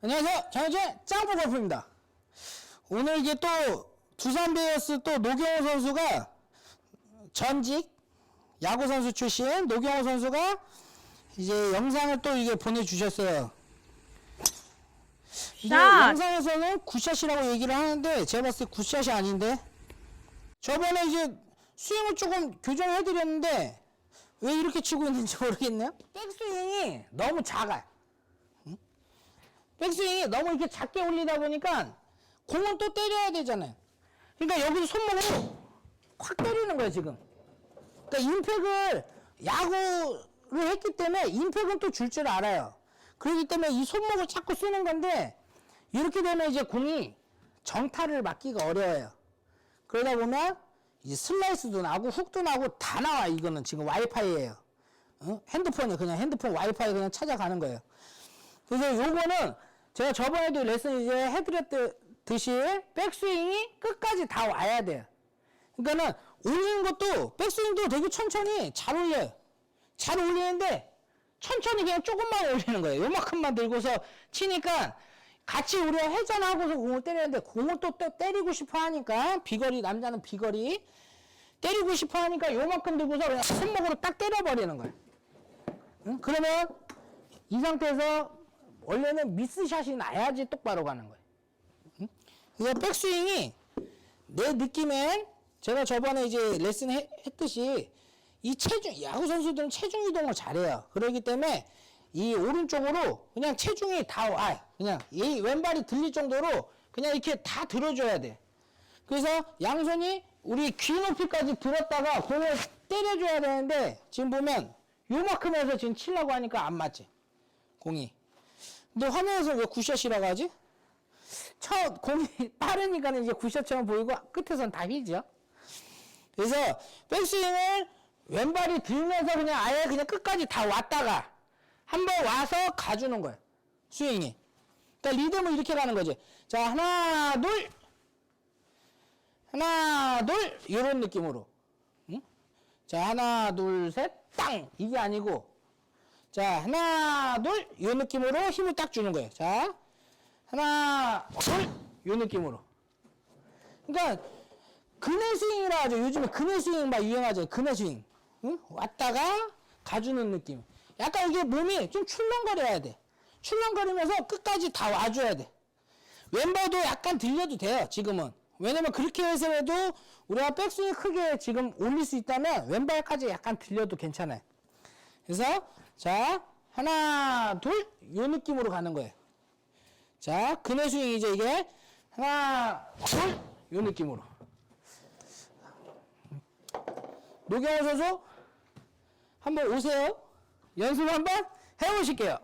안녕하세요. 장현재 짱구 골프입니다. 오늘 이게 또 두산 베어스 또 노경호 선수가 전직 야구 선수 출신 노경호 선수가 이제 영상을 또 이게 보내주셨어요. 이게 샷! 영상에서는 굿샷이라고 얘기를 하는데 제가 봤을 때 굿샷이 아닌데 저번에 이제 스윙을 조금 교정해드렸는데 왜 이렇게 치고 있는지 모르겠네요. 백스윙이 너무 작아요. 백스윙이 너무 이렇게 작게 올리다 보니까 공은 또 때려야 되잖아요. 그러니까 여기서 손목으로 확 때리는 거예요, 지금. 그러니까 임팩을 야구를 했기 때문에 임팩은 또 줄 줄 알아요. 그렇기 때문에 이 손목을 자꾸 쓰는 건데 이렇게 되면 이제 공이 정타를 맞기가 어려워요. 그러다 보면 이제 슬라이스도 나고 훅도 나고 다 나와 이거는 지금 와이파이예요. 어? 핸드폰이 그냥 핸드폰 와이파이 그냥 찾아가는 거예요. 그래서 요거는 제가 저번에도 레슨 이제 해드렸듯이 백스윙이 끝까지 다 와야 돼요. 그러니까는 올리는 것도 백스윙도 되게 천천히 잘 올려요. 잘 올리는데 천천히 그냥 조금만 올리는 거예요. 요만큼만 들고서 치니까 같이 우리가 회전하고서 공을 때리는데 공을 또, 또 때리고 싶어 하니까 비거리 남자는 비거리 때리고 싶어 하니까 요만큼 들고서 그냥 손목으로 딱 때려버리는 거예요. 응? 그러면 이 상태에서 원래는 미스샷이 나야지 똑바로 가는 거예요. 응? 그래서 백스윙이 내 느낌엔 제가 저번에 이제 레슨 해- 했듯이 이 체중 야구 선수들은 체중 이동을 잘해요. 그렇기 때문에 이 오른쪽으로 그냥 체중이 다 와. 그냥 이 왼발이 들릴 정도로 그냥 이렇게 다 들어줘야 돼. 그래서 양손이 우리 귀 높이까지 들었다가 공을 때려줘야 되는데 지금 보면 요만큼에서 지금 치려고 하니까 안 맞지 공이. 근데 화면에서 왜 굿샷이라고 하지? 첫 공이 빠르니까는 이제 굿샷처럼 보이고 끝에선 다 휘죠. 그래서 백스윙을 왼발이 들면서 그냥 아예 그냥 끝까지 다 왔다가 한 번 와서 가주는 거예요. 스윙이. 그러니까 리듬을 이렇게 가는 거지. 자 하나 둘 하나 둘 이런 느낌으로. 응? 자 하나 둘 셋 땅 이게 아니고 자 하나 둘이 느낌으로 힘을 딱 주는 거예요. 자 하나 둘이 느낌으로. 그러니까 그네 스윙이라 하죠. 요즘에 그네 스윙 막 유행하죠. 그네 스윙. 응? 왔다가 가주는 느낌. 약간 이게 몸이 좀 출렁거려야 돼. 출렁거리면서 끝까지 다 와줘야 돼. 왼발도 약간 들려도 돼요. 지금은. 왜냐면 그렇게 해서라도 우리가 백스윙 크게 지금 올릴 수 있다면 왼발까지 약간 들려도 괜찮아요. 그래서 자 하나 둘 요 느낌으로 가는 거예요. 자 그네 스윙이죠 이게 하나 둘 요 느낌으로. 노경호 선수 한번 오세요. 연습 한번 해보실게요.